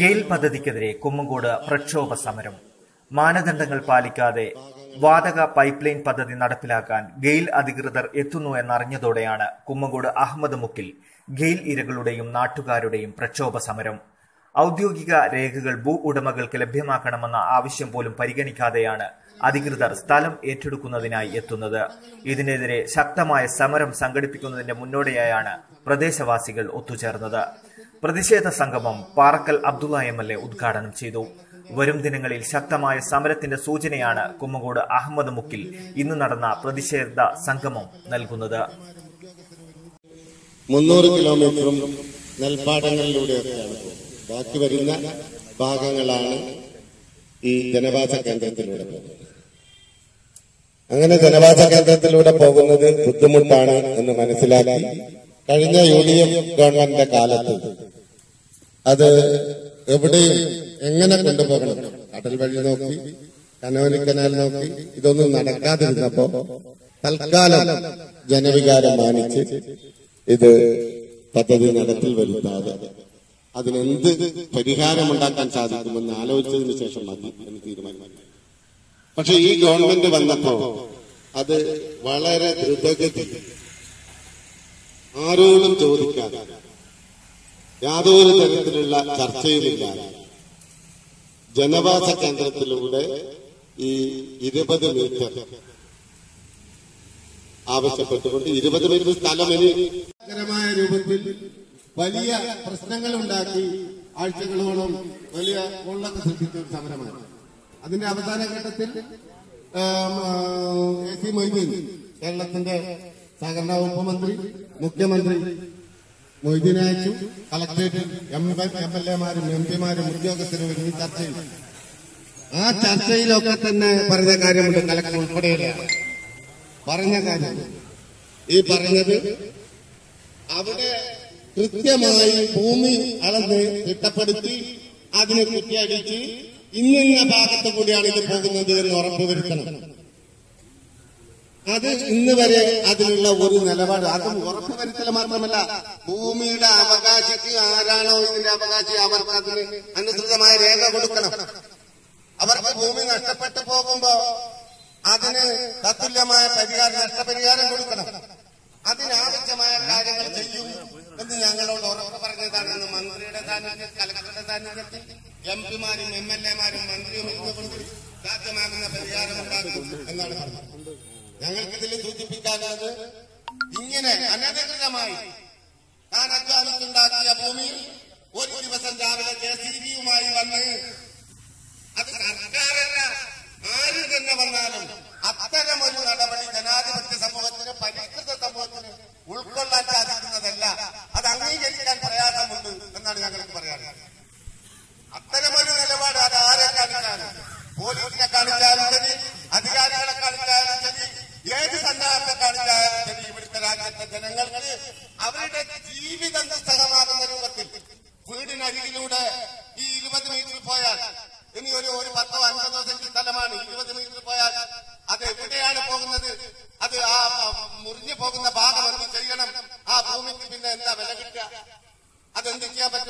ഗെയിൽ പദ്ധതിക്കെതിരെ കുമ്മങ്കോട് പ്രക്ഷോഭ സമരം. മാനദണ്ഡങ്ങൾ പാലിക്കാതെ വാതക പൈപ്പ് ലൈൻ പദ്ധതി നടപ്പിലാക്കാൻ ഗെയിൽ അധികൃതർ എത്തുന്നു എന്നറിഞ്ഞതോടെയാണ് കുമ്മങ്കോട് അഹമ്മദ് മുക്കിൽ ഗെയിൽ ഇരകളുടെയും നാട്ടുകാരുടെയും പ്രക്ഷോഭ സമരം. ഔദ്യോഗിക രേഖകൾ ഭൂ ഉടമകൾക്ക് ലഭ്യമാക്കണമെന്ന ആവശ്യം പോലും പരിഗണിക്കാതെയാണ് അധികൃതർ സ്ഥലം ഏറ്റെടുക്കുന്നതിനായി എത്തുന്നത്. ഇതിനെതിരെ ശക്തമായ സമരം സംഘടിപ്പിക്കുന്നതിന്റെ മുന്നോടിയായാണ് പ്രദേശവാസികൾ ഒത്തുചേർന്നത്. പ്രതിഷേധ സംഗമം Parakkal Abdulla M L A ഉദ്ഘാടനം ചെയ്തു. വരും ദിനങ്ങളിൽ ശക്തമായ സമരത്തിന്റെ സൂചനയാണ് കുമ്മകോട് അഹമ്മദ് മുക്കിൽ ഇന്ന് നടന്ന പ്രതിഷേധ സംഗമം നൽകുന്നത്. കിലോമീറ്ററും നെൽപ്പാടങ്ങളിലൂടെയൊക്കെയാണ് ബാക്കി വരുന്ന ഭാഗങ്ങളാണ് ഈ ജനവാസ കേന്ദ്രത്തിലൂടെ പോകുന്നത്. അങ്ങനെ ജനവാസ കേന്ദ്രത്തിലൂടെ പോകുന്നത് ബുദ്ധിമുട്ടാണ് എന്ന് മനസ്സിലാക്കി കഴിഞ്ഞ യു ഡി എഫ് ഗവൺമെന്റിന്റെ കാലത്ത് അത് എവിടെയും എങ്ങനെ കൊണ്ടുപോകണം? കടൽ വഴി നോക്കി കനോലി കനാൽ നോക്കി ഇതൊന്നും നടക്കാതിരുന്നപ്പോ തൽക്കാലം ജനവികാരം മാനിച്ച് ഇത് പദ്ധതി നടപ്പിൽ വരുത്താതെ അതിനെന്ത് പരിഹാരം ഉണ്ടാക്കാൻ സാധിക്കുമെന്ന് ആലോചിച്ചതിന് ശേഷം മതി എന്ന് തീരുമാനിക്കും പക്ഷെ ഈ ഗവൺമെന്റ് വന്നപ്പോ അത് വളരെ ദ്രുതഗതി. ആരോടും ചോദിക്കാതെ യാതൊരു തരത്തിലുള്ള ചർച്ചയുമില്ലാതെ ജനവാസ കേന്ദ്രത്തിലൂടെ ഈ ഇരുപത് മീറ്റർ ആവശ്യപ്പെട്ടുകൊണ്ട് ഇരുപത് മീറ്റർ സ്ഥലം രൂപത്തിൽ വലിയ പ്രശ്നങ്ങൾ ഉണ്ടാക്കി ആഴ്ചകളോളം വലിയ കൊള്ളൊക്കെ സൃഷ്ടിച്ച ഒരു സമരമാണ്. അതിന്റെ അവസാന ഘട്ടത്തിൽ എ സി മൊയ്തീൻ കേരളത്തിന്റെ സഹകരണ വകുപ്പ് മന്ത്രി മുഖ്യമന്ത്രി മൊയ്തീൻ അയച്ചു. കളക്ടറേറ്റിൽ എം എം എൽ എമാരും എം പിമാരും ഉദ്യോഗസ്ഥരും ചർച്ച ചെയ്തു ആ ചർച്ചയിലൊക്കെ തന്നെ പറഞ്ഞ കാര്യമുണ്ട് കളക്ടർ ഉൾപ്പെടെയുള്ള പറഞ്ഞ കാര്യം ഈ പറഞ്ഞത് അവിടെ കൃത്യമായി ഭൂമി അളന്ന് തിട്ടപ്പെടുത്തി അതിനെ കുറ്റിയടിച്ച് ഇന്നിന്ന ഭാഗത്ത് കൂടിയാണ് ഇത് പോകുന്നത് എന്ന് ഉറപ്പുവരുത്തണം അത് ഇന്ന് വരെ അതിനുള്ള ഒരു നിലപാട്. അതും ഉറപ്പുവരുത്തൽ മാത്രമല്ല ഭൂമിയുടെ അവകാശിക്ക് ആരാണോ ഇതിന്റെ അവകാശി അവർക്ക് അതിന് അനുസൃതമായ രേഖ കൊടുക്കണം. അവർക്ക് ഭൂമി നഷ്ടപ്പെട്ടു പോകുമ്പോ അതിന് തത്തുല്യമായ പരിഹാരം സാന്നിധ്യത്തിൽ കലക്ടറുടെ സാന്നിധ്യത്തിൽ എം പിമാരും എം എൽ എമാരും മന്ത്രിയും ഇരുന്നുകൊണ്ട് സാധ്യമാകുന്ന പരിഹാരം ഉണ്ടാക്കും എന്നാണ് പറഞ്ഞത്. ഞങ്ങൾക്കിതിൽ സൂചിപ്പിക്കാനുള്ളത് ഇങ്ങനെ അനധികൃതമായി താൻ അധ്വാനിച്ചുണ്ടാക്കിയ ഭൂമിയിൽ ഒരു ദിവസം രാവിലെ കെ സി ബിയുമായി വന്ന് പോലീസിനെ കാണിച്ചാലും ശരി അധികാരികളെ കാണിച്ചാലും ശരി ഏത് സന്നാഹത്തെ കാണിച്ചാലും ശരി ഇവിടുത്തെ രാജ്യത്തെ ജനങ്ങൾക്ക് അവരുടെ ജീവിതം സ്ഥലമാകുന്ന രൂപത്തിൽ വീടിനരികിലൂടെ ഈ ഇരുപത് മീറ്റർ പോയാൽ ഇനി ഒരു ഒരു പത്തോ അൻപതോ സെന്റ് സ്ഥലമാണ് ഇരുപത് മീറ്റർ പോയാൽ അത് എവിടെയാണ് പോകുന്നത്? അത് ആ മുറിഞ്ഞു പോകുന്ന ഭാഗം എന്ത് ചെയ്യണം? ആ ഭൂമിക്ക് പിന്നെ എന്താ വില കിട്ടുക? അതെന്ത് ചെയ്യാൻ പറ്റും?